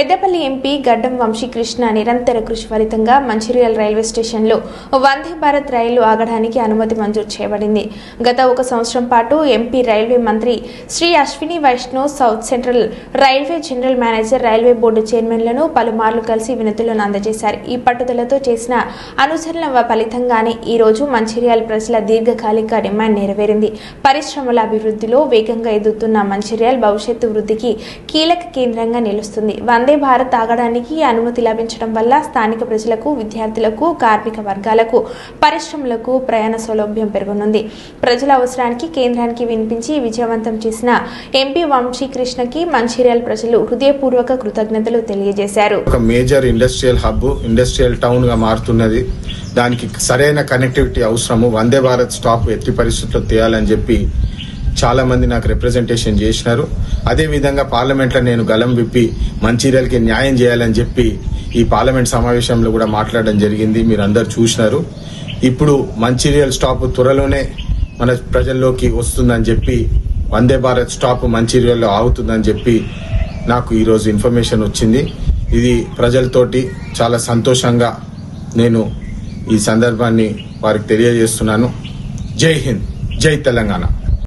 Peddapalli MP గడ్డం వంశీకృష్ణ నిరంతర కృషి ఫలితంగా మంచిర్యాల రైల్వే స్టేషన్లో వందే భారత్ రైలు ఆగడానికి అనుమతి మంజూరు చేయబడింది. గత ఒక సంవత్సరం పాటు ఎంపీ రైల్వే మంత్రి Shri Ashwini Vaishnaw south central railway general manager railway board చైర్మన్లను పలుమార్లు కలిసి వినతులను అందజేశారు. ఈ పట్టుదలతో చేసిన అనుసరణ ఫలితంగానే ఈ రోజు మంచిర్యాల ప్రజల దీర్ఘకాలిక డిమాండ్ నెరవేరింది. పరిశ్రమల అభివృద్ధిలో వేగంగా ఎదుగుతున్న మంచిర్యాల భవిష్యత్తు వృద్ధికి కీలక కేంద్రంగా నిలుస్తుంది. వందే భారత్ ఆగడానికి అనుమతి లభించడం వల్ల స్థానిక ప్రజలకు విద్యార్థులకు కార్మిక వర్గాలకు పరిశ్రమలకు ప్రయాణ సౌలభ్యం పెరగనుంది. ప్రజల అవసరానికి కేంద్రానికి వినిపించి విజయవంతం చేసిన ఎంపీ వంశీకృష్ణకి మంచిర్యాల ప్రజలు హృదయపూర్వక కృతజ్ఞతలు తెలియజేశారు. ఒక మేజర్ ఇండస్ట్రియల్ హబ్ ఇండస్ట్రియల్ టౌన్గా మారుతున్నది. దానికి సరైన కనెక్టివిటీ అవసరము. వందే భారత్ స్టాప్ ఎట్టి పరిస్థితుల్లో తీయాలని చెప్పి చాలా మంది నాకు రిప్రజెంటేషన్ చేసినారు. అదే విధంగా నేను గలం విప్పి మంచిర్యాలకి న్యాయం చేయాలని చెప్పి ఈ పార్లమెంట్ సమావేశంలో కూడా మాట్లాడడం జరిగింది. మీరు అందరు చూసినారు. ఇప్పుడు మంచిర్యాల స్టాప్ త్వరలోనే మన ప్రజల్లోకి వస్తుందని చెప్పి వందే భారత్ స్టాప్ మంచిర్యాలలో ఆగుతుందని చెప్పి నాకు ఈరోజు ఇన్ఫర్మేషన్ వచ్చింది. ఇది ప్రజలతోటి చాలా సంతోషంగా నేను ఈ సందర్భాన్ని వారికి తెలియజేస్తున్నాను. జై హింద్ జై తెలంగాణ.